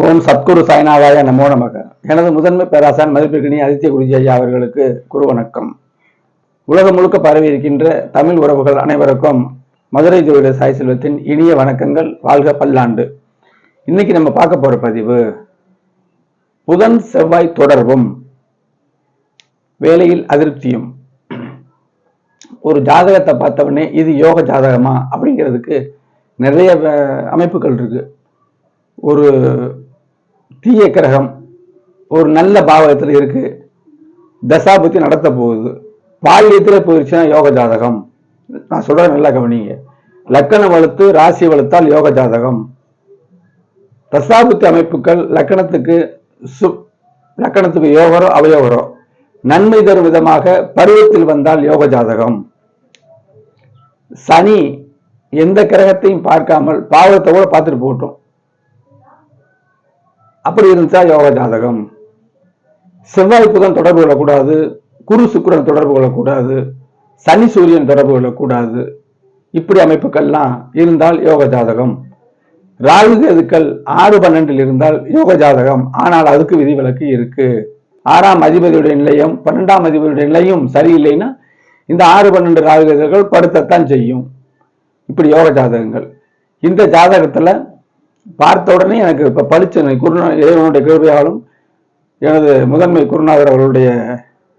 ஓம் சத்குரு சாய்நாதாய நமோ நமக. எனது முதன்மை பேராசான் மதிப்பிற்கினி ஆதித்ய குருஜி ஐயா அவர்களுக்கு குரு வணக்கம். உலகம் முழுக்க பரவி இருக்கின்ற தமிழ் உறவுகள் அனைவருக்கும் மதுரை ஜோதிட சாய் செல்வத்தின் இனிய வணக்கங்கள். வாழ்க பல்லாண்டு. இன்னைக்கு நம்ம பார்க்க போற பதிவு புதன் செவ்வாய் தொடர்பும் வேலையில் அதிருப்தியும். ஒரு ஜாதகத்தை பார்த்தவொடனே இது யோக ஜாதகமா அப்படிங்கிறதுக்கு நிறைய அமைப்புகள் இருக்கு. ஒரு தீய கிரகம் ஒரு நல்ல பாவகத்தில் இருக்கு. தசாபுத்தி நடத்த போகுது. பால்யத்தில் போயிடுச்சுன்னா யோக ஜாதகம். நான் சொல்றேன் நல்லா கவனிங்க. லக்கணம் வளர்த்து ராசி வளர்த்தால் யோக ஜாதகம். தசாபுத்தி அமைப்புகள் லக்கணத்துக்கு சு லக்கணத்துக்கு யோகரோ அவயோகரோ. நன்மை தரும் விதமாக பருவத்தில் வந்தால் யோக ஜாதகம். சனி எந்த கிரகத்தையும் பார்க்காமல் பாவத்தை கூட பார்த்துட்டு போட்டோம் அப்படி இருந்துச்சா யோக ஜாதகம். செவ்வாய் புதன் தொடர்பு கொள்ளக்கூடாது. குரு சுக்கிரன் தொடர்பு கொள்ளக்கூடாது. சனி சூரியன் தொடர்பு கொள்ளக்கூடாது. இப்படி அமைப்புகள்லாம் இருந்தால் யோக ஜாதகம். ராகு கேதுக்கள் ஆறு பன்னெண்டில் இருந்தால் யோக ஜாதகம். ஆனால் அதுக்கு விதிவிலக்கு இருக்கு. ஆறாம் அதிபதியுடைய நிலையம் பன்னெண்டாம் அதிபதியுடைய நிலையும் சரியில்லைன்னா இந்த ஆறு பன்னெண்டு ராகு கேதுகள் படுத்தத்தான் செய்யும். இப்படி யோக ஜாதகங்கள். இந்த ஜாதகத்துல பார்த்த உடனே எனக்கு இப்ப பளிச்சு குருநா இறைவனுடைய கிருபையாலும் எனது முதன்மை குருநாதர் அவர்களுடைய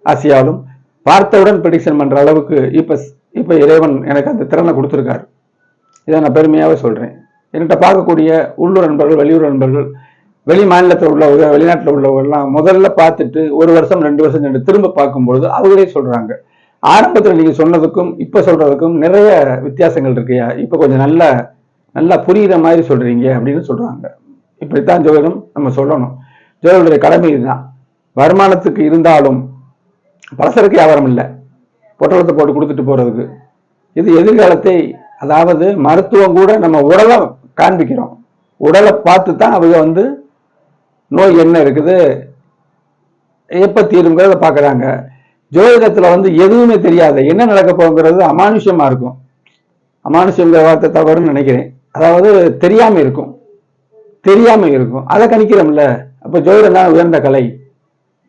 ஆசையாலும் பார்த்தவுடன் ப்ரெடிக்ஷன் பண்ற அளவுக்கு இப்ப இப்ப இறைவன் எனக்கு அந்த திறனை கொடுத்துருக்காரு. இதை நான் பெருமையாகவே சொல்றேன். என்கிட்ட பார்க்கக்கூடிய உள்ளூர் நண்பர்கள் வெளியூர் நண்பர்கள் வெளி மாநிலத்தில் உள்ளவங்க வெளிநாட்டில் உள்ளவங்கெல்லாம் முதல்ல பார்த்துட்டு ஒரு வருஷம் ரெண்டு வருஷம் ரெண்டு திரும்ப பார்க்கும்பொழுது அவங்களே சொல்றாங்க. ஆரம்பத்தில் நீங்க சொன்னதுக்கும் இப்ப சொல்றதுக்கும் நிறைய வித்தியாசங்கள் இருக்குயா இப்ப கொஞ்சம் நல்ல நல்லா புரியுற மாதிரி சொல்றீங்க அப்படின்னு சொல்றாங்க. இப்படித்தான் ஜோதிடம் நம்ம சொல்லணும். ஜோதிடருடைய கடமை இதுதான். வருமானத்துக்கு இருந்தாலும் பலசரக்கு வியாபாரம் இல்லை. பொட்டலத்தை போட்டு கொடுத்துட்டு போறதுக்கு. இது எதிர்காலத்தை அதாவது மருத்துவம் கூட நம்ம உடலை காண்பிக்கிறோம். உடலை பார்த்து தான் அவங்க வந்து நோய் என்ன இருக்குது எப்ப தீருங்கிறத பார்க்குறாங்க. ஜோதிடத்துல வந்து எதுவுமே தெரியாது. என்ன நடக்க போகுங்கிறது அமானுஷ்யமா இருக்கும். அமானுஷங்கிற வார்த்தை தவறுன்னு நினைக்கிறேன். அதாவது தெரியாம இருக்கும். தெரியாம இருக்கும். அதை கணிக்கிறோம்ல. அப்ப ஜோதிடம் தான் உயர்ந்த கலை.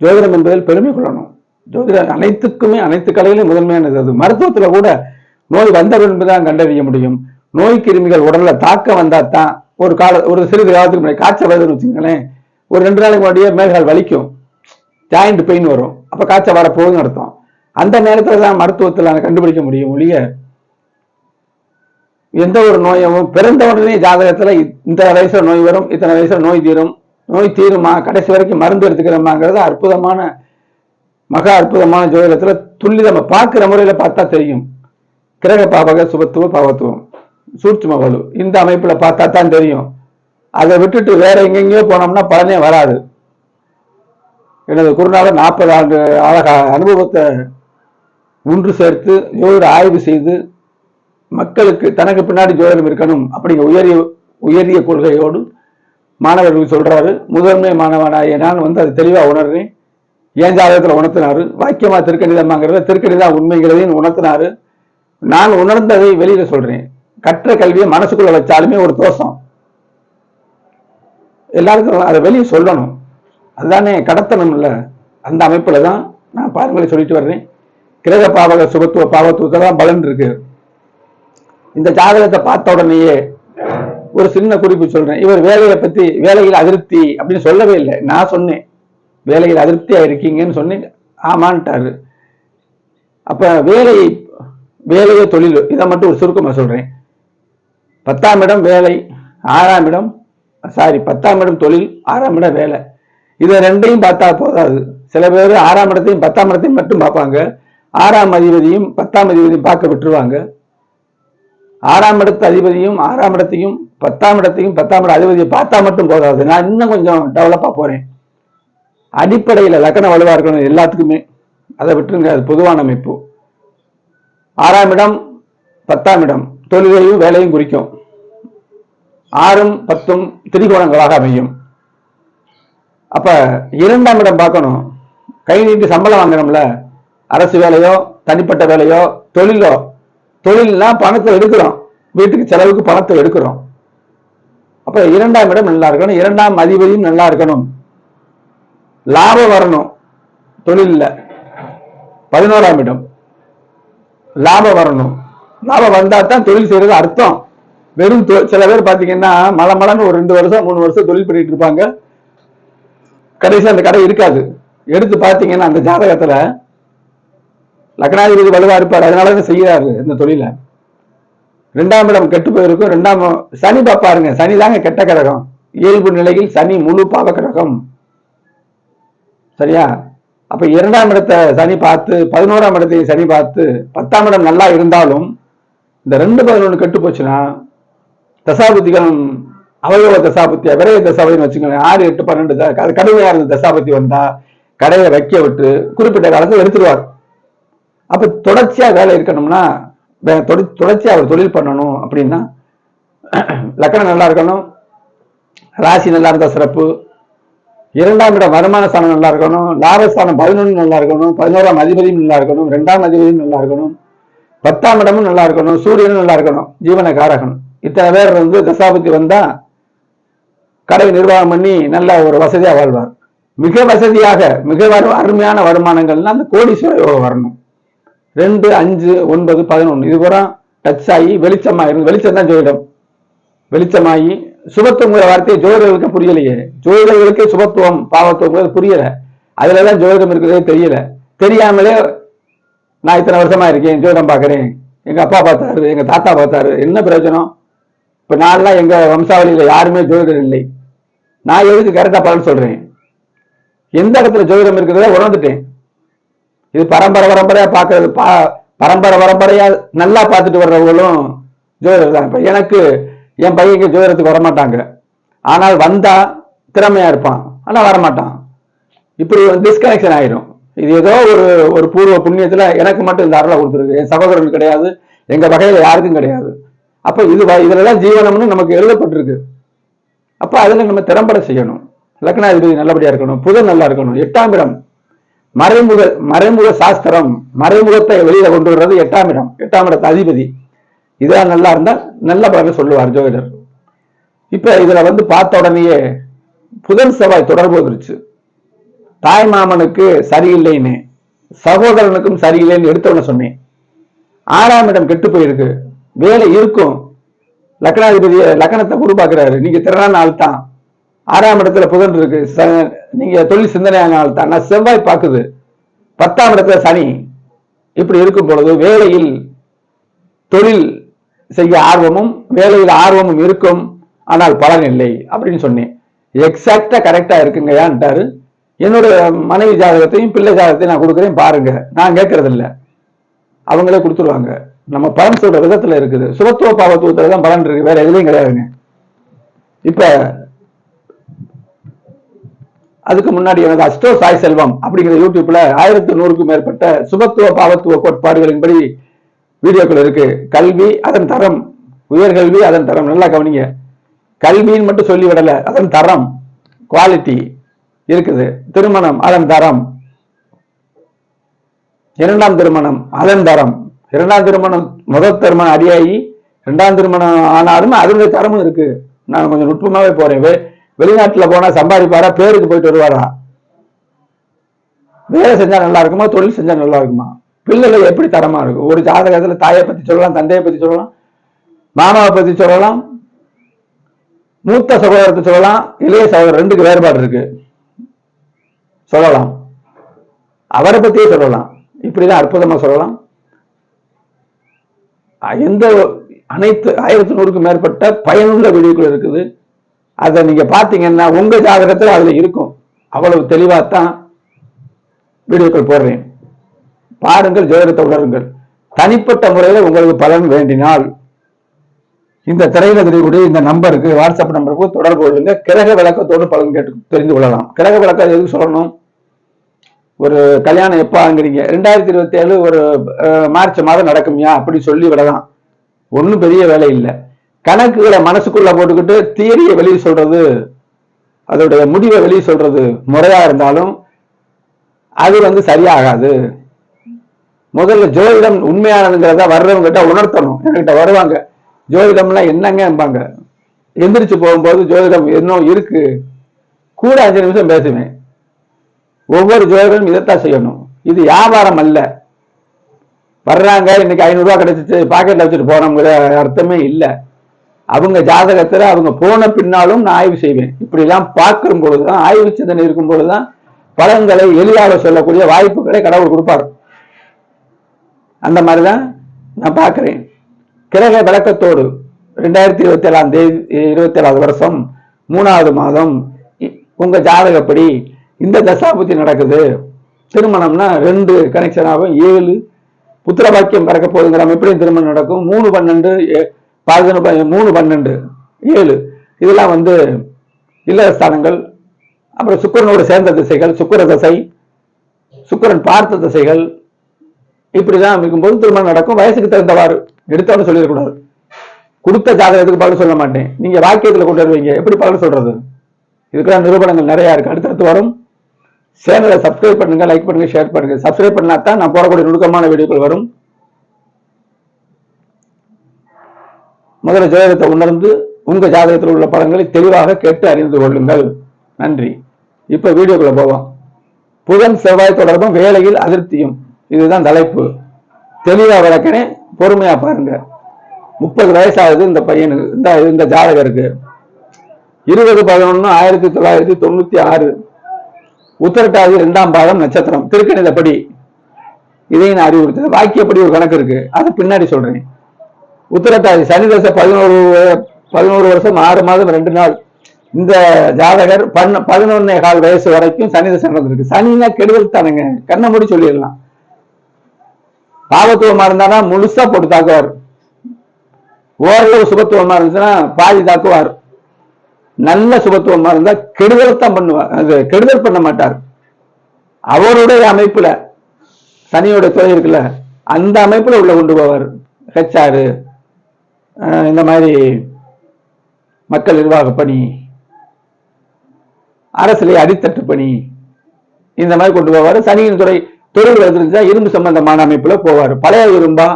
ஜோதிடம் என்பதில் பெருமை கொள்ளணும். ஜோதிடம் அனைத்துக்குமே அனைத்து கலையிலும் முதன்மையானது அது. மருத்துவத்துல கூட நோய் வந்த பின்பு தான் கண்டறிய முடியும். நோய் கிருமிகள் உடல்ல தாக்க வந்தா தான் ஒரு கால ஒரு சிறிது காலத்துக்கு முன்னாடி காய்ச்சல் வருதுன்னு வச்சுங்களேன் ஒரு ரெண்டு நாளைக்கு முன்னாடியே மேல்கால் வலிக்கும். ஜாயிண்ட் பெயின் வரும். அப்போ காய்ச்சல் வர போகுதுன்னு அர்த்தம். அந்த நேரத்தில் தான் மருத்துவத்தில் கண்டுபிடிக்க முடியும் ஒழிய எந்த ஒரு நோயும் பிறந்த உடனே ஜாதகத்தில் இந்த வயசுல நோய் வரும் இத்தனை வயசுல நோய் தீரும். நோய் தீருமா? கடைசி வரைக்கும் மருந்து எடுத்துக்கிறோமாங்கிறது அற்புதமான மகா அற்புதமான ஜோதிடத்தில் துள்ளி நம்ம பார்க்குற முறையில் பார்த்தா தெரியும். கிரக பாவக சுபத்துவ பாவத்துவம். சூட்சும வலு. இந்த அமைப்பில் பார்த்தா தான் தெரியும். அதை விட்டுட்டு வேற எங்கெங்கேயோ போனோம்னா பலனே வராது. எனது குருநாதர் நாற்பது ஆண்டு அழக அனுபவத்தை ஒன்று சேர்த்து ஜோதிட ஆய்வு செய்து மக்களுக்கு தனக்கு பின்னாடி ஜோதிடம் இருக்கணும் அப்படிங்கிற உயரிய உயரிய கொள்கையோடு மாணவர்களுக்கு சொல்றாரு. முதன்மை மாணவனாகிய நான் வந்து அது தெளிவாக உணர்றேன். ஏன் ஜாதகத்தில் உணர்த்தினாரு? வாக்கியமா திருக்கணிதமாங்கிறத திருக்கணிதா உண்மைங்கிறதையும் உணர்த்தினாரு. நான் உணர்ந்ததை வெளியில சொல்றேன். கற்ற கல்வியை மனசுக்குள்ள வச்சாலுமே ஒரு தோஷம். எல்லாருக்கும் அதை வெளியே சொல்லணும். அதுதானே கடத்தணும்ல? அந்த அமைப்பில் தான் நான் பாருங்களை சொல்லிட்டு வர்றேன். கிரக பாவக சுபத்துவ பாவத்துவத்துல தான் பலன் இருக்கு. இந்த ஜாதகத்தை பார்த்த உடனேயே ஒரு சின்ன குறிப்பு சொல்றேன். இவர் வேலையை பத்தி வேலையில் அதிருப்தி அப்படின்னு சொல்லவே இல்லை. நான் சொன்னேன். வேலையில் அதிருப்தியா இருக்கீங்கன்னு சொன்னேன். ஆமான்ட்டாரு. அப்ப வேலை வேலையே தொழில் இதை மட்டும் ஒரு சுருக்கமாக சொல்றேன். பத்தாம் இடம் வேலை ஆறாம் இடம் சாரி பத்தாம் இடம் தொழில் ஆறாம் இடம் வேலை. இதை ரெண்டையும் பார்த்தா போதாது. சில பேர் ஆறாம் இடத்தையும் பத்தாம் இடத்தையும் மட்டும் பார்ப்பாங்க. ஆறாம் அதிபதியும் பத்தாம் அதிபதியும் பார்க்க விட்டுருவாங்க. ஆறாம் இடத்து அதிபதியும் ஆறாம் இடத்தையும் பத்தாம் இடத்தையும் பத்தாம் இட அதிபதியை பார்த்தா மட்டும் போதாது. நான் இன்னும் கொஞ்சம் டெவலப்பா போறேன். அடிப்படையில லக்கண வலுவாக இருக்கணும் எல்லாத்துக்குமே. அதை விட்டுருங்க அது பொதுவான அமைப்பு. ஆறாம் இடம் பத்தாம் இடம். தொழிலையும் வேலையும் குறிக்கும். ஆறும் பத்தும் திரிகோணங்களாக அமையும். அப்ப இரண்டாம் இடம் பார்க்கணும். கை நீட்டி சம்பளம் வாங்கணும்ல. அரசு வேலையோ தனிப்பட்ட வேலையோ தொழிலோ தொழில்னா பணத்தை எடுக்கிறோம். வீட்டுக்கு செலவுக்கு பணத்தை எடுக்கிறோம். அப்ப இரண்டாம் இடம் நல்லா இருக்கணும். இரண்டாம் அதிபதியும் நல்லா இருக்கணும். லாபம் வரணும். தொழில்ல. பதினோராம் இடம். லாபம் வரணும். லாபம் வந்தா தான் தொழில் செய்யறது அர்த்தம். வெறும் தொ- சில பேர் பாத்தீங்கன்னா மலை மலன்னு ஒரு ரெண்டு வருஷம் மூணு வருஷம் தொழில் பண்ணிட்டு இருப்பாங்க. கடைசி அந்த கடை இருக்காது. எடுத்து பார்த்தீங்கன்னா அந்த ஜாதகத்துல லக்னாதிபதி வலுவா இருப்பார். அதனால தான் செய்யறாரு இந்த தொழிலை. ரெண்டாம் இடம் கெட்டு போயிருக்கும். ரெண்டாம் சனி பாப்பாருங்க சனி தாங்க கெட்ட கிரகம். இயல்பு நிலையில் சனி முழு பாவ கிரகம். சரியா? அப்ப இரண்டாம் இடத்தை சனி பார்த்து பதினோராம் இடத்தையும் சனி பார்த்து பத்தாம் இடம் நல்லா இருந்தாலும் இந்த ரெண்டு பதினொன்று கெட்டு போச்சுன்னா தசாபுத்திகளும் அவயவ தசாபத்தியா விரைய தசாபதினு வச்சுக்கோங்க. ஆறு எட்டு பன்னெண்டு அது கடுமையா இருந்த தசாபதி வந்தா கடையை வைக்க விட்டு குறிப்பிட்ட காலத்துல எடுத்துருவார். அப்ப தொடர்ச்சியா வேலை இருக்கணும்னா தொட- தொடர்ச்சியா அவர் தொழில் பண்ணணும் அப்படின்னா லக்கணம் நல்லா இருக்கணும் ராசி நல்லா இருந்தா சிறப்பு. இரண்டாம் இடம் வருமான ஸ்தானம் நல்லா இருக்கணும் லாபஸ்தானம் பதினொன்று நல்லா இருக்கணும் பதினோராம் அதிபதியும் நல்லா இருக்கணும் ரெண்டாம் அதிபதியும் நல்லா இருக்கணும் பத்தாம் இடமும் நல்லா இருக்கணும் சூரியனும் நல்லா இருக்கணும் ஜீவன காரகன் இத்தனை பேர் வந்து தசாபதி வந்தா கடை நிர்வாகம் பண்ணி நல்ல ஒரு வசதியாக வாழ்வார். மிக வசதியாக மிக அருமையான வருமானங்கள்னா அந்த கோடீஸ்வர யோகம் வரணும். ரெண்டு அஞ்சு ஒன்பது பதினொன்று இது பூரா டச் ஆகி வெளிச்சமாக இருந்து வெளிச்சம் தான் ஜோதிடம். வெளிச்சமாகி சுபத்துவங்கிற வார்த்தையை ஜோதிடர்களுக்கு புரியலையே. ஜோதிடர்களுக்கு சுபத்துவம் பாவத்துவங்கிறது புரியல. அதுலதான் ஜோதிடம் இருக்கிறதே தெரியல. தெரியாமலே நான் இத்தனை வருஷமா இருக்கேன் ஜோதிடம் பார்க்குறேன். எங்கள் அப்பா பார்த்தாரு எங்க தாத்தா பார்த்தாரு. என்ன பிரயோஜனம்? இப்ப நான்லாம் எங்க வம்சாவளியில் யாருமே ஜோதிடர் இல்லை. நான் எதுக்கு கரெக்டா பலன் சொல்றேன்? எந்த இடத்துல ஜோதிடம் இருக்கிறத உணர்ந்துட்டேன். இது பரம்பரை பரம்பரையா பார்க்கறது பா பரம்பரை பரம்பரையா நல்லா பார்த்துட்டு வர்றவங்களும் ஜோதிடர் தான். இப்போ எனக்கு என் பையனுக்கு ஜோதிடத்துக்கு வரமாட்டாங்க. ஆனால் வந்தால் திறமையா இருப்பான். ஆனா வரமாட்டான். இப்படி ஒரு டிஸ்கனெக்ஷன் ஆயிரும். இது ஏதோ ஒரு ஒரு பூர்வ புண்ணியத்துல எனக்கு மட்டும் இந்த அருளை கொடுத்துருக்கு. என் சகோதரனுக்கு கிடையாது. எங்க வகையில் யாருக்கும் கிடையாது. அப்ப இது வ- ஜீவனம்னு நமக்கு எழுதப்பட்டிருக்கு. அப்ப அதுல நம்ம திறம்பட செய்யணும். லக்னாதிபதி நல்லபடியா இருக்கணும். புதன் நல்லா இருக்கணும். எட்டாம் இடம். மறைமுக மறைமுக சாஸ்திரம். மறைமுகத்தை வெளியில கொண்டு வர்றது எட்டாம் இடம். எட்டாம் இடத்து அதிபதி. இதெல்லாம் நல்லா இருந்தா நல்ல பலனை சொல்லுவார் ஜோதிடர். இப்ப இதுல வந்து பார்த்த உடனேயே புதன் செவ்வாய் தொடர்பு வந்துருச்சு. தாய் மாமனுக்கு சரியில்லைன்னு சகோதரனுக்கும் சரியில்லைன்னு எடுத்தவன சொன்னேன். ஆறாம் இடம் கெட்டு போயிருக்கு. வேலை இருக்கும். லக்னாதிபதி லக்னத்தை குரு பாக்குறாரு நீங்க திறனான ஆள் தான். ஆறாம் இடத்துல புதன் இருக்கு. ச- நீங்க தொழில் சிந்தனையான ஆள் தான். நான் செவ்வாய் பார்க்குது. பத்தாம் இடத்துல சனி. இப்படி இருக்கும் பொழுது வேலையில் தொழில் செய்ய ஆர்வமும் வேலையில் ஆர்வமும் இருக்கும். ஆனால் பலன் இல்லை அப்படின்னு சொன்னேன். எக்ஸாக்டா கரெக்டா இருக்குங்கயான்ட்டாரு என்னோட மனைவி ஜாதகத்தையும் பிள்ளை ஜாதகத்தையும் நான் கொடுக்குறேன் பாருங்க. நான் கேட்கறது இல்லை அவங்களே கொடுத்துருவாங்க. நம்ம பலன் சொல்ற விதத்துல இருக்குது. சுபத்துவ பாவத்துவத்துல தான் பலன் இருக்கு. வேற எதுலையும் கிடையாதுங்க. இப்ப அதுக்கு முன்னாடி எனது அஷ்டோ சாய் செல்வம் அப்படிங்கிற யூடியூப்ல ஆயிரத்தி நூறுக்கும் மேற்பட்ட சுபத்துவ பாவத்துவ கோட்பாடுகளின்படி வீடியோக்கள் இருக்கு. கல்வி அதன் தரம். உயர்கல்வி அதன் தரம். நல்லா கவனிங்க. கல்வின்னு மட்டும் சொல்லி விடல. அதன் தரம். குவாலிட்டி இருக்குது. திருமணம் அதன் தரம். இரண்டாம் திருமணம் அதன் தரம். இரண்டாம் திருமணம் முதல் திருமணம் அடியாகி இரண்டாம் திருமணம் ஆனாலும் அதனுடைய தரமும் இருக்கு. நான் கொஞ்சம் நுட்பமாவே போறேன். வெளிநாட்டுல போனா சம்பாதிப்பாரா பேருக்கு போயிட்டு வருவாரா? வேலை செஞ்சா நல்லா இருக்குமா தொழில் செஞ்சா நல்லா இருக்குமா? பிள்ளைகள் எப்படி தரமா இருக்கும்? ஒரு ஜாதகத்துல தாயை பத்தி சொல்லலாம் தந்தையை பத்தி சொல்லலாம் மாமாவை பத்தி சொல்லலாம் மூத்த சகோதரத்தை சொல்லலாம் இளைய சகோதரர் ரெண்டுக்கு வேறுபாடு இருக்கு. சொல்லலாம். அவரை பத்தியே சொல்லலாம். இப்படிதான் அற்புதமா சொல்லலாம். எந்த அனைத்து ஆயிரத்தி நூறுக்கும் மேற்பட்ட பயனுள்ள வீடியோக்கள் இருக்குது. அதை நீங்க பாத்தீங்கன்னா உங்க ஜாதகத்தில் அதுல இருக்கும். அவ்வளவு தெளிவாத்தான் வீடியோக்கள் போடுறேன். பாருங்கள் ஜோதிடத்தை உணருங்கள். தனிப்பட்ட முறையில் உங்களுக்கு பலன் வேண்டினால் இந்த திரையில தெரியக்கூடிய இந்த நம்பருக்கு வாட்ஸ்அப் நம்பருக்கு தொடர்பு கொள்ளுங்க. கிரக விளக்கத்தோடு பலன் கேட்டு தெரிந்து கொள்ளலாம். கிரக விளக்கம் எதுக்கு சொல்லணும்? ஒரு கல்யாணம் எப்பாங்கிறீங்க? ரெண்டாயிரத்தி இருபத்தி ஏழு ஒரு மார்ச் மாதம் நடக்கும்யா? அப்படி சொல்லி விடலாம். ஒன்றும் பெரிய வேலை இல்லை. கணக்குகளை மனசுக்குள்ள போட்டுக்கிட்டு தியரியை வெளியே சொல்றது அதோடைய முடிவை வெளியே சொல்றது முறையா இருந்தாலும் அது வந்து சரியாகாது. முதல்ல ஜோதிடம் உண்மையானதுங்கிறத வர்றவங்க கிட்ட உணர்த்தணும். என்கிட்ட வருவாங்க. ஜோதிடம்லாம் என்னங்க எந்திரிச்சு போகும்போது ஜோதிடம் இன்னும் இருக்கு. கூட அஞ்சு நிமிஷம் பேசுவேன். ஒவ்வொரு ஜோதிடரும் இதைத்தான் செய்யணும். இது வியாபாரம் அல்ல. வர்றாங்க இன்னைக்கு ஐநூறுரூவா கிடைச்சிச்சு பாக்கெட்டில் வச்சுட்டு போனோங்கிற அர்த்தமே இல்லை. அவங்க ஜாதகத்தில் அவங்க போன பின்னாலும் நான் ஆய்வு செய்வேன். இப்படி எல்லாம் பொழுது தான் ஆய்வு சிந்தனை இருக்கும் பொழுதுதான் பலன்களை எளிதாக சொல்லக்கூடிய வாய்ப்புகளை கடவுள் கொடுப்பார். அந்த மாதிரிதான் நான் பார்க்குறேன். கிரக விளக்கத்தோடு ரெண்டாயிரத்தி இருபத்தி ஏழாம் தேதி இருபத்தி ஏழாவது வருஷம் மூணாவது மாதம் இ- உங்க ஜாதகப்படி இந்த தசாபுத்தி நடக்குது. திருமணம்னா ரெண்டு கனெக்ஷன் ஆகும். ஏழு புத்திர பாக்கியம் பிறக்க போகுதுங்கிற எப்படி திருமணம் நடக்கும்? மூணு பன்னெண்டு பதினொன்று மூணு பன்னெண்டு ஏழு. இதெல்லாம் வந்து இல்லற ஸ்தானங்கள் அப்புறம் சுக்கிரனோடு சேர்ந்த திசைகள் சுக்கிர தசை சுக்கரன் பார்த்த திசைகள் இப்படிதான் இருக்கும்போது திருமணம் நடக்கும். வயசுக்கு தகுந்தவாறு எடுத்தவனு சொல்லிடக்கூடாது. கொடுத்த ஜாதகத்துக்கு பலன் சொல்ல மாட்டேன். நீங்க வாக்கியத்துல கொண்டு வருவீங்க. எப்படி பலன் சொல்றது? இதுக்கெல்லாம் நிரூபணங்கள் நிறைய இருக்கு. அடுத்தடுத்து வரும். சேனலை சப்ஸ்கிரைப் பண்ணுங்க லைக் பண்ணுங்க ஷேர் பண்ணுங்க. சப்ஸ்கிரைப் பண்ணா தான் நான் போடக்கூடிய நுணுக்கமான வீடியோக்கள் வரும். முதல்ல ஜோதிடத்தை உணர்ந்து உங்க ஜாதகத்தில் உள்ள படங்களை தெளிவாக கேட்டு அறிந்து கொள்ளுங்கள். நன்றி. இப்ப வீடியோக்குள்ள போவோம். புதன் செவ்வாய் தொடர்பும் வேலையில் அதிருப்தியும். இதுதான் தலைப்பு. தெளிவா விளக்கனே பொறுமையா பாருங்க. முப்பது வயசாகுது இந்த பையனுக்கு இந்த இந்த ஜாதகருக்கு. இருபது பதினொன்னு ஆயிரத்தி தொள்ளாயிரத்தி தொண்ணூத்தி ஆறு. உத்தரட்டாதி இரண்டாம் பாதம் நட்சத்திரம். திருக்கணிதப்படி. இதையும் நான் அறிவுறுத்தேன் வாக்கியப்படி ஒரு கணக்கு இருக்கு. அது பின்னாடி சொல்றேன். உத்தரட்டாதி சனி தசை பதினோரு பதினோரு வருஷம் ஆறு மாதம் ரெண்டு நாள். இந்த ஜாதகர் பண்ண பதினொன்னே கால் வயசு வரைக்கும் சனி தசை நடந்திருக்கு சனினா கெடுதல் தானுங்க. கண்ணை மூடி சொல்லிடலாம். பாவத்துவமா இருந்தானா முழுசா போட்டு தாக்குவார். ஓரளவு சுபத்துவமா இருந்துச்சுன்னா பாதி தாக்குவார். நல்ல சுபத்துவமா இருந்தா கெடுதல் பண்ணுவார் அது கெடுதல் பண்ண மாட்டார். அவருடைய அமைப்புல சனியோட துறை இருக்குல்ல அந்த அமைப்புல உள்ள கொண்டு போவார். ஹெச்ஆர் இந்த மாதிரி மக்கள் நிர்வாக பணி அரசியலை அடித்தட்டு பணி இந்த மாதிரி கொண்டு போவார். சனியின் துறை தொழில் இருந்துச்சா இரும்பு சம்பந்தமான அமைப்புல போவார். பழைய இரும்பா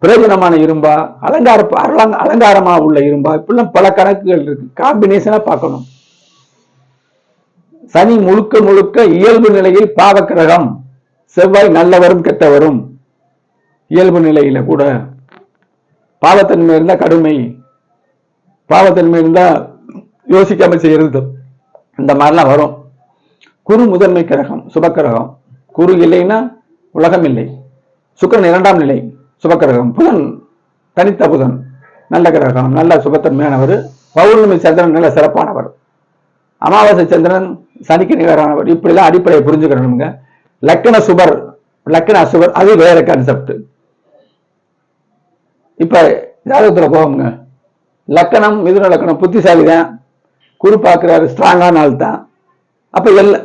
பிரயோஜனமான இரும்பா? அலங்கார அலங்க- அலங்காரமா உள்ள இரும்பா? இப்படிலாம் பல கணக்குகள் இருக்கு. காம்பினேஷனா பார்க்கணும். சனி முழுக்க முழுக்க இயல்பு நிலையில் பாவக்கிரகம். செவ்வாய் நல்லவரும் கெட்டவரும். இயல்பு நிலையில கூட பாவத்தன்மை இருந்தா கடுமை. பாவத்தன்மை இருந்தா யோசிக்காம செய்யறது. இந்த மாதிரிலாம் வரும். குரு முதன்மை கிரகம் சுபக்கிரகம். குரு இல்லைன்னா உலகம் இல்லை. சுக்கரன் இரண்டாம் நிலை. சுபக்கிரகம். புதன் தனித்த புதன் நல்ல கிரகம் நல்ல சுபத்தன்மையானவர். பௌர்ணமி சந்திரன் நல்ல சிறப்பானவர். அமாவாசை சந்திரன் சனிக்கு நிகரானவர். இப்படிலாம் அடிப்படையை புரிஞ்சுக்கணுங்க. லக்கண சுபர் லக்கண அசுபர் அது வேற கான்செப்ட் இப்ப ஜாதகத்துல போவோங்க லக்கணம் மிதுன லக்கணம் புத்திசாலி தான் குரு பார்க்கிறாரு ஸ்ட்ராங்கான ஆள் தான். அப்ப எல்லா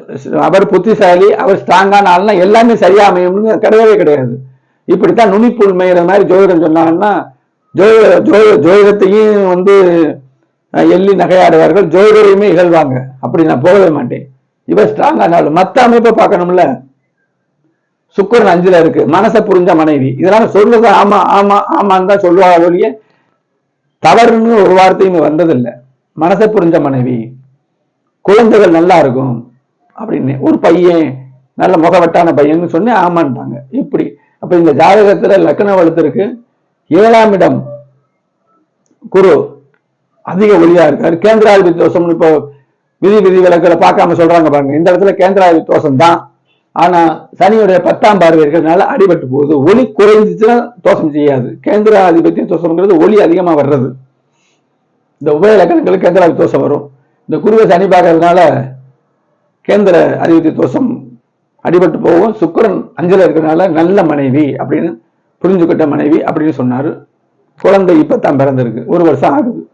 அவர் புத்திசாலி அவர் ஸ்ட்ராங்கான ஆள்னா எல்லாமே சரியா அமையும்னு கிடையவே கிடையாது. இப்படித்தான் நுனிப்புண்மைங்கிற மாதிரி ஜோதிடம் சொன்னாங்கன்னா ஜோதிட ஜோதிட ஜோதிடத்தையும் வந்து எள்ளி நகையாடுவார்கள் ஜோதிடரையுமே இகழ்வாங்க. அப்படி நான் போகவே மாட்டேன். இவர் ஸ்ட்ராங்காக ஆள். மத்த அமைப்பை பார்க்கணும்ல? சுக்கரன் அஞ்சுல இருக்கு. மனசை புரிஞ்ச மனைவி. இதனால சொல்றது ஆமா ஆமா ஆமான்னு தான் சொல்லுவாங்க ஒழிய தவறுன்னு ஒரு வார்த்தையும் வந்ததில்லை. மனசை புரிஞ்ச மனைவி. குழந்தைகள் நல்லா இருக்கும் அப்படின்னு. ஒரு பையன் நல்ல முகவட்டான பையன்னு சொன்னேன் ஆமான்ட்டாங்க. இப்படி அப்ப இந்த ஜாதகத்துல லக்ன வளத்திற்கு ஏழாம் இடம் குரு அதிக ஒளியா இருக்காரு. கேந்திராதிபதி தோஷம்னு இப்போ விதி விதி விலக்குகளை பார்க்காம சொல்றாங்க பாருங்க. இந்த இடத்துல கேந்திராதிபதி தோஷம் தான். ஆனா சனியுடைய பத்தாம் பார்வை இருக்கிறதுனால அடிபட்டு போகுது. ஒளி குறைஞ்சிச்சுன்னா தோஷம் செய்யாது. கேந்திராதிபத்திய தோஷம்ங்கிறது ஒளி அதிகமா வர்றது. இந்த உபய லக்கணங்களுக்கு கேந்திராதிபதி தோஷம் வரும். இந்த குருவை சனி பார்க்கறதுனால கேந்திர அதிபதி தோஷம் அடிபட்டு போகும். சுக்கிரன் அஞ்சல இருக்கிறதுனால நல்ல மனைவி அப்படின்னு புரிஞ்சுக்கிட்ட மனைவி அப்படின்னு சொன்னாரு. குழந்தை இப்பதான் பிறந்திருக்கு. ஒரு வருஷம் ஆகுது.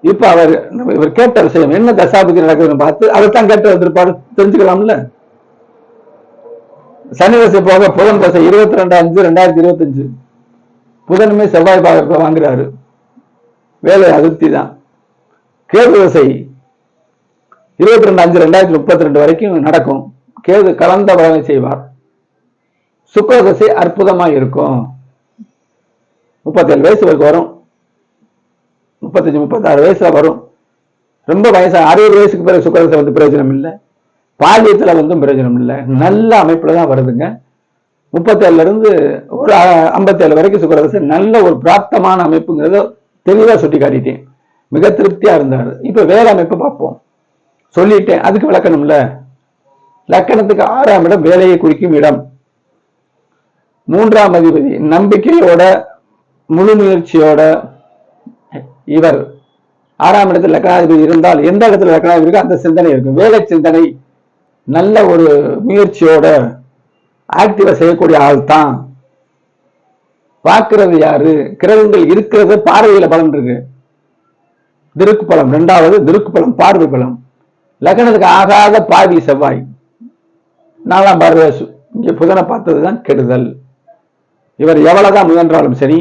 இப்ப அவர் நம்ம இவர் கேட்ட விஷயம் என்ன தசாபதி நடக்குதுன்னு பார்த்து அதைத்தான் கேட்டு வந்திருப்பாரு தெரிஞ்சுக்கலாம்ல? சனி தசை போக புதன் தசை இருபத்தி ரெண்டு அஞ்சு ரெண்டாயிரத்தி இருபத்தஞ்சு. புதனுமே செவ்வாய் பாகத்தை வாங்குறாரு. வேலை அதிருப்தி தான். கேது தசை இருபத்தி ரெண்டு அஞ்சு ரெண்டாயிரத்தி முப்பத்தி ரெண்டு வரைக்கும் நடக்கும். கேது கலந்த பலனை செய்வார். சுக்கரதசை அற்புதமாக அற்புதமா இருக்கும் முப்பத்தேழு வயசு வரைக்கும் வரும். முப்பத்தஞ்சு முப்பத்தாறு வயசுல வரும். ரொம்ப வயசு அறுபது வயசுக்கு பிறகு சுக்கரதசை வந்து பிரயோஜனம் இல்லை பாலியத்துல வந்தும் பிரயோஜனம் இல்லை நல்ல அமைப்புல தான் வருதுங்க. முப்பத்தேழுல இருந்து ஒரு ஐம்பத்தேழு வரைக்கும் சுக்கரதசை நல்ல ஒரு பிராப்தமான அமைப்புங்கிறத தெளிவா சுட்டி காட்டிட்டேன் மிக திருப்தியா இருந்தார். இப்ப வேற அமைப்பு பார்ப்போம். சொல்லிட்டேன். அதுக்கு விளக்கணும்ல? லக்கணத்துக்கு ஆறாம் இடம் வேலையை குறிக்கும் இடம். மூன்றாம் அதிபதி நம்பிக்கையோட முழு முயற்சியோட இவர். ஆறாம் இடத்துல லக்னாதிபதி இருந்தால் எந்த இடத்துல லக்னாதிபதி இருக்கோ அந்த சிந்தனை இருக்கும். வேலை சிந்தனை நல்ல ஒரு முயற்சியோட ஆக்டிவா செய்யக்கூடிய ஆள் தான் பார்க்கிறது யாரு? கிரகங்கள் இருக்கிறது பார்வையில பலன் இருக்கு. திருக்கு பலம். ரெண்டாவது திருக்கு பலம் பார்வை பலம். லக்னத்துக்கு ஆகாத பாவி செவ்வாய். நாலாம் பார்வை இங்கே புதனை பார்த்தது தான் கெடுதல். இவர் எவ்வளவுதான் முயன்றாலும் சரி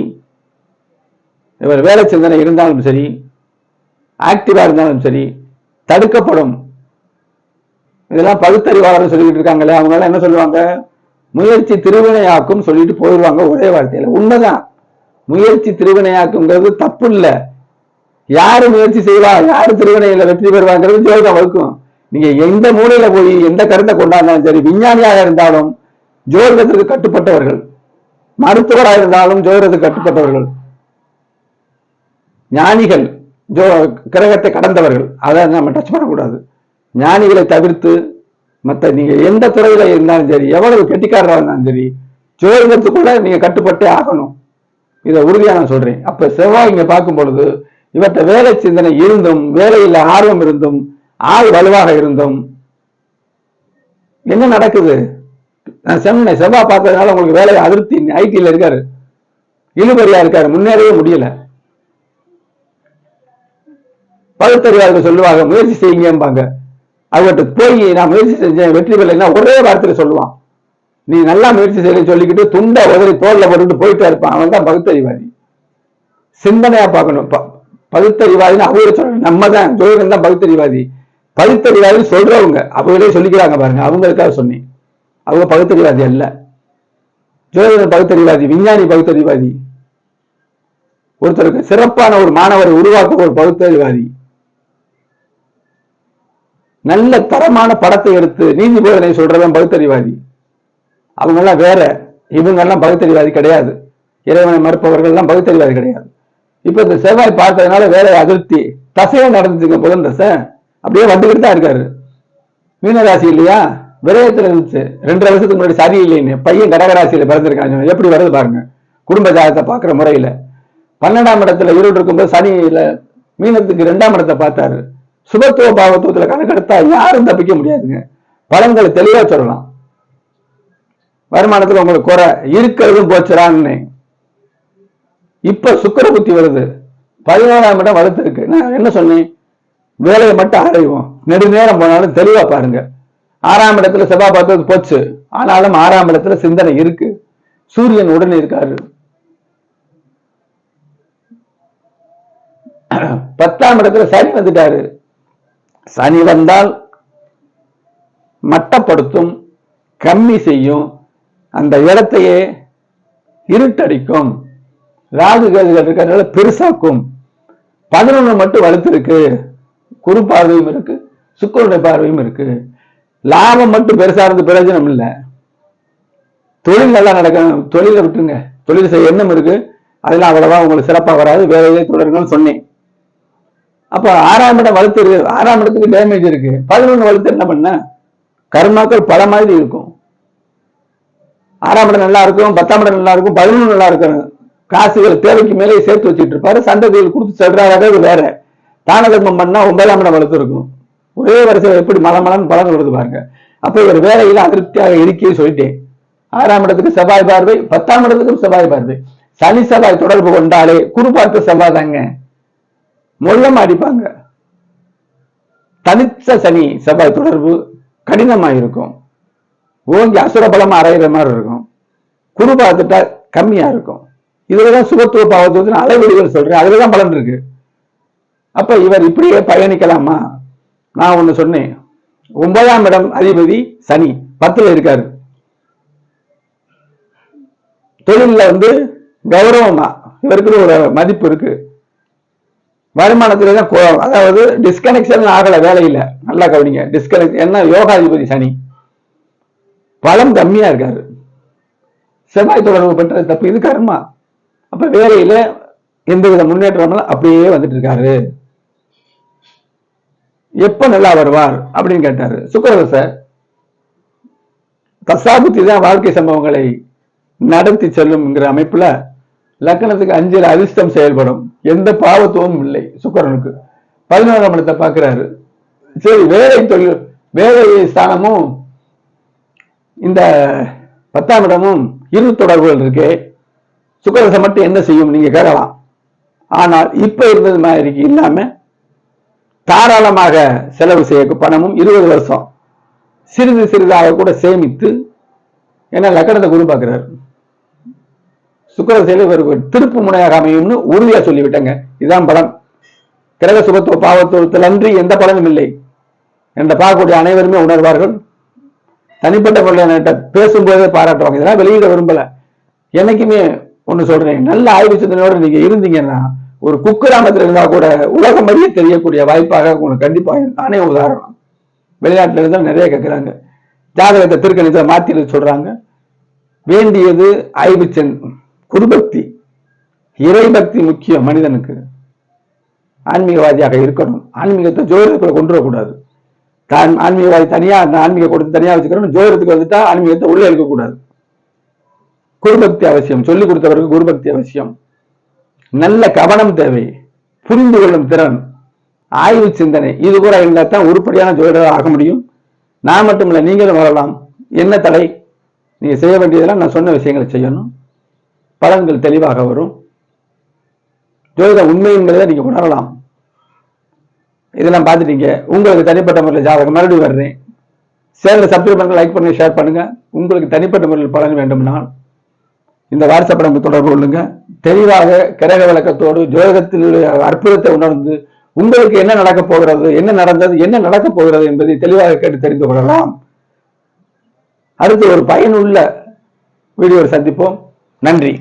இவர் வேலை சிந்தனை இருந்தாலும் சரி ஆக்டிவா இருந்தாலும் சரி தடுக்கப்படும். இதெல்லாம் பகுத்தறிவாளர் சொல்லிட்டு இருக்காங்களே அவங்க என்ன சொல்லுவாங்க? முயற்சி திருவினையாக்கும் சொல்லிட்டு போயிடுவாங்க ஒரே வார்த்தையில. உண்மைதான். முயற்சி திருவினையாக்குங்கிறது தப்பு இல்லை. யாரு முயற்சி செய்வா யாரு திருவினையில வெற்றி பெறுவாங்கிறது ஜோதிடம் வகுக்கும். நீங்க எந்த மூலையில போய் எந்த கருத்தை கொண்டாடினாலும் சரி விஞ்ஞானியாக இருந்தாலும் ஜோதிடத்திற்கு கட்டுப்பட்டவர்கள் மருத்துவராக இருந்தாலும் ஜோதிடத்துக்கு கட்டுப்பட்டவர்கள் ஞானிகள் ஜோ கிரகத்தை கடந்தவர்கள் அதை நம்ம டச் பண்ணக்கூடாது. ஞானிகளை தவிர்த்து மற்ற நீங்க எந்த துறையில இருந்தாலும் சரி எவ்வளவு கெட்டிக்காரராக இருந்தாலும் சரி ஜோதிடத்துக்குள்ள நீங்க கட்டுப்பட்டே ஆகணும். இதை உறுதியா நான் சொல்றேன். அப்ப செவ்வாய் இங்க பார்க்கும் பொழுது இவற்றை வேலை சிந்தனை இருந்தும் வேலையில் ஆர்வம் இருந்தும் ஆள் வலுவாக இருந்தும் என்ன நடக்குது? நான் சொன்னேன் செவ்வாய் பார்த்ததுனால உங்களுக்கு வேலை அதிருப்தி. ஐடில இருக்காரு. இழுபறியா இருக்காரு. முன்னேறவே முடியல. பகுத்தறிவாளர்கள் சொல்லுவாங்க முயற்சி செய்யுங்கம்பாங்க. அவர்கிட்ட போய் நான் முயற்சி செஞ்சேன். வெற்றி பெறலைன்னா ஒரே வார்த்தையில் சொல்லுவான். நீ நல்லா முயற்சி செய்யறேன்னு சொல்லிக்கிட்டு துண்டை உதறி தோல்ல போட்டுட்டு போயிட்டே இருப்பான். அவன் தான் பகுத்தறிவாதி சிந்தனையா பார்க்கணும். பகுத்தறிவாதின்னு அவரே சொல்ல நம்ம தான். ஜோதிடம் தான் பகுத்தறிவாதி பகுத்தறிவாதின்னு சொல்றவங்க. அவங்களே சொல்லிக்கிறாங்க பாருங்க. அவங்களுக்காக சொன்னேன். அவங்க பகுத்தறிவாதி அல்ல. ஜோதிடர் பகுத்தறிவாதி விஞ்ஞானி பகுத்தறிவாதி ஒருத்தருக்கு சிறப்பான ஒரு மாணவரை உருவாக்க ஒரு பகுத்தறிவாதி நல்ல தரமான படத்தை எடுத்து நீதி போதனை சொல்றவன் பகுத்தறிவாதி அவங்க எல்லாம் வேற. இவங்க எல்லாம் பகுத்தறிவாதி கிடையாது. இறைவனை மறுப்பவர்கள் எல்லாம் பகுத்தறிவாதி கிடையாது. இப்ப இந்த செவ்வாய் பார்த்ததுனால வேற அதிருப்தி. தசையை நடந்துச்சுங்க புதன் தசை. அப்படியே வந்துகிட்டு தான் இருக்காரு. மீனராசி இல்லையா? விரயத்துல இருந்துச்சு. ரெண்டரை வருஷத்துக்கு முன்னாடி சரி இல்லைன்னு பையன் கடகராசியில பிறந்திருக்காங்க எப்படி வருது பாருங்க. குடும்ப ஜாதகத்தை பார்க்குற முறையில. பன்னெண்டாம் இடத்துல இருள் இருக்கும்போது சனியில மீனத்துக்கு ரெண்டாம் இடத்தை பார்த்தாரு. சுபத்துவ பாவத்துவத்துல கணக்கெடுத்தா யாரும் தப்பிக்க முடியாதுங்க. பலன்களை தெளிவா சொல்லலாம். வருமானத்துல உங்களுக்கு குறை. இருக்கிறதும் போச்சுறான்னு. இப்ப சுக்கிர புத்தி வருது. பதினோராம் இடம் வளர்த்து இருக்கு. நான் என்ன சொன்னேன்? வேலையை மட்டும் ஆராய்வோம் நெடுநேரம் போனாலும் தெளிவா பாருங்க. ஆறாம் இடத்துல செவ்வாய் பார்த்தது போச்சு. ஆனாலும் ஆறாம் இடத்துல சிந்தனை இருக்கு. சூரியன் உடனே இருக்காரு. பத்தாம் இடத்துல சனி வந்துட்டாரு. சனி வந்தால் மட்டப்படுத்தும் கம்மி செய்யும். அந்த இடத்தையே இருட்டடிக்கும். ராகு கேதுகள் இருக்கிறதுனால பெருசாக்கும். பதினொன்று மட்டும் வலுத்திருக்கு. குரு பார்வையும் இருக்கு சுக்கரனுடைய பார்வையும் இருக்கு. லாபம் மட்டும் பெருசா இருந்து பிரயோஜனம் இல்லை. தொழில் நல்லா நடக்கணும். தொழிலை விட்டுருங்க. தொழில் செய்ய எண்ணம் இருக்கு. அதெல்லாம் அவ்வளவா உங்களுக்கு சிறப்பாக வராது. வேற இதே தொடருங்கன்னு சொன்னேன். அப்போ ஆறாம் இடம் வளர்த்து இருக்கு. ஆறாம் இடத்துக்கு டேமேஜ் இருக்கு. பதினொன்று வளர்த்து என்ன பண்ண? கர்மாக்கள் பல மாதிரி இருக்கும். ஆறாம் இடம் நல்லா இருக்கும். பத்தாம் இடம் நல்லா இருக்கும். பதினொன்று நல்லா இருக்கும் காசுகள் தேவைக்கு மேலே சேர்த்து வச்சுட்டு இருப்பாரு. சந்ததிகள் கொடுத்து செல்றாரு. வேற. தான தர்மம் பண்ணா ஒன்பதாம் இடம் வளர்த்து இருக்கும். ஒரே வருஷம் எப்படி மலமலன்னு பலன் வருது பாருங்க. அப்ப இவர் வேலையில அதிருப்தியாக இருக்கேன்னு சொல்லிட்டேன். ஆறாம் இடத்துக்கு செவ்வாய் பார்வை பத்தாம் இடத்துக்கும் செவ்வாய் பார்வை. சனி செவ்வாய் தொடர்பு கொண்டாலே குரு பார்த்த செவ்வாய் தாங்க. மொள்ளம் அடிப்பாங்க. தனித்த சனி செவ்வாய் தொடர்பு கடினமா இருக்கும். ஓங்கி அசுர பலமா அறையிற மாதிரி இருக்கும். குரு பார்த்துட்டா கம்மியா இருக்கும். இதுலதான் சுகத்துவ பாவத்துவத்தின் அளவீடுகள் சொல்றேன். அதுலதான் பலன் இருக்கு. அப்ப இவர் இப்படியே பயணிக்கலாமா? நான் ஒண்ணு சொன்னேன். ஒன்பதாம் இடம் அதிபதி சனி. பத்துல இருக்காரு. தொழில்ல வந்து கௌரவமா. இவருக்கு ஒரு மதிப்பு இருக்கு. வருமானத்துல தான் அதாவது டிஸ்கனெக்ஷன் ஆகல வேலையில. நல்லா கவனிங்க. டிஸ்கனெக்ட் என்ன யோகாதிபதி சனி. பலம் கம்மியா இருக்காரு. செவ்வாய் தொடர்பு பண்றது தப்பு. இது கர்மா. அப்ப வேலையில எந்தவித முன்னேற்றம் அப்படியே வந்துட்டு இருக்காரு. எப்ப நல்லா வருவார் அப்படின்னு கேட்டாரு. சுக்கரவச தசாபுத்தி தான் வாழ்க்கை சம்பவங்களை நடத்தி செல்லும்ங்கிற அமைப்புல லக்கணத்துக்கு அஞ்சில் அதிர்ஷ்டம் செயல்படும். எந்த பாவத்துவமும் இல்லை சுக்கரனுக்கு. பதினோராம் இடத்தை பார்க்கிறாரு. சரி வேலை தொழில் வேலை ஸ்தானமும் இந்த பத்தாம் இடமும் இரு தொடர்புகள் இருக்கே. சுக்கரசை மட்டும் என்ன செய்யும் நீங்க கேட்கலாம். ஆனால் இப்ப இருந்தது மாதிரி இல்லாம தாராளமாக செலவு செய்ய பணமும் இருபது வருஷம். சிறிது சிறிதாக கூட சேமித்து ஏன்னா லக்கணத்தை குரு பார்க்கிறார். சுக்கர இவருக்கு திருப்பு முனையாக அமையும்னு உறுதியா சொல்லிவிட்டேங்க. இதுதான் படம் கிரக சுபத்துவ பாவத்துவத்தில் அன்றி எந்த பலனும் இல்லை. என்ற பார்க்கக்கூடிய அனைவருமே உணர்வார்கள். தனிப்பட்ட முறையில் என்கிட்ட பேசும்போதே பாராட்டுவாங்க. இதெல்லாம் வெளியிட விரும்பல. என்னைக்குமே ஒண்ணு சொல்றேன். நல்ல ஆய்வு சிந்தனையோடு நீங்க இருந்தீங்கன்னா ஒரு குக்கிராமத்தில் இருந்தா கூட உலகம் அறிய தெரியக்கூடிய வாய்ப்பாக உங்களுக்கு கண்டிப்பாக நானே உதாரணம். வெளிநாட்டில இருந்தால் நிறைய கேட்கிறாங்க ஜாதகத்தை திருக்கணிதத்தை மாத்தி சொல்றாங்க. வேண்டியது ஆய்வு சென் குருபக்தி. இறைபக்தி முக்கியம் மனிதனுக்கு. ஆன்மீகவாதியாக இருக்கணும். ஆன்மீகத்தை ஜோதிடத்துக்குள்ள கொண்டு வரக்கூடாது. தான் ஆன்மீகவாதி தனியா அந்த ஆன்மீக கொடுத்து தனியா வச்சுக்கணும் ஜோதிடத்துக்கு வந்துட்டா ஆன்மீகத்தை உள்ளே இருக்கக்கூடாது குருபக்தி அவசியம். சொல்லிக் கொடுத்தவருக்கு குருபக்தி அவசியம். நல்ல கவனம் தேவை புரிந்து கொள்ளும் திறன் ஆய்வு சிந்தனை இது கூட இருந்தால் தான் உருப்படியான ஜோதிடராக ஆக முடியும். நான் மட்டும் இல்லை நீங்களும் வரலாம். என்ன தடை? நீங்கள் செய்ய வேண்டியதெல்லாம் நான் சொன்ன விஷயங்களை செய்யணும். பலன்கள் தெளிவாக வரும். ஜோதிடம் உண்மை என்பதை நீங்கள் உணரலாம். இதெல்லாம் பார்த்துட்டீங்க. உங்களுக்கு தனிப்பட்ட முறையில் ஜாதகம் மறுபடியும் வர்றேன். சேனலை சப்ஸ்கிரைப் பண்ணுங்க லைக் பண்ணுங்க ஷேர் பண்ணுங்க. உங்களுக்கு தனிப்பட்ட முறையில் பலன் வேண்டும்னால் இந்த வாட்ஸ்அப் நமக்கு தொடர்பு கொள்ளுங்க. தெளிவாக கிரக விளக்கத்தோடு ஜோதிடத்தில் அற்புதத்தை உணர்ந்து உங்களுக்கு என்ன நடக்கப் போகிறது என்ன நடந்தது என்ன நடக்கப் போகிறது என்பதை தெளிவாக கேட்டு தெரிந்து கொள்ளலாம். அடுத்து ஒரு பயனுள்ள வீடியோ சந்திப்போம். நன்றி.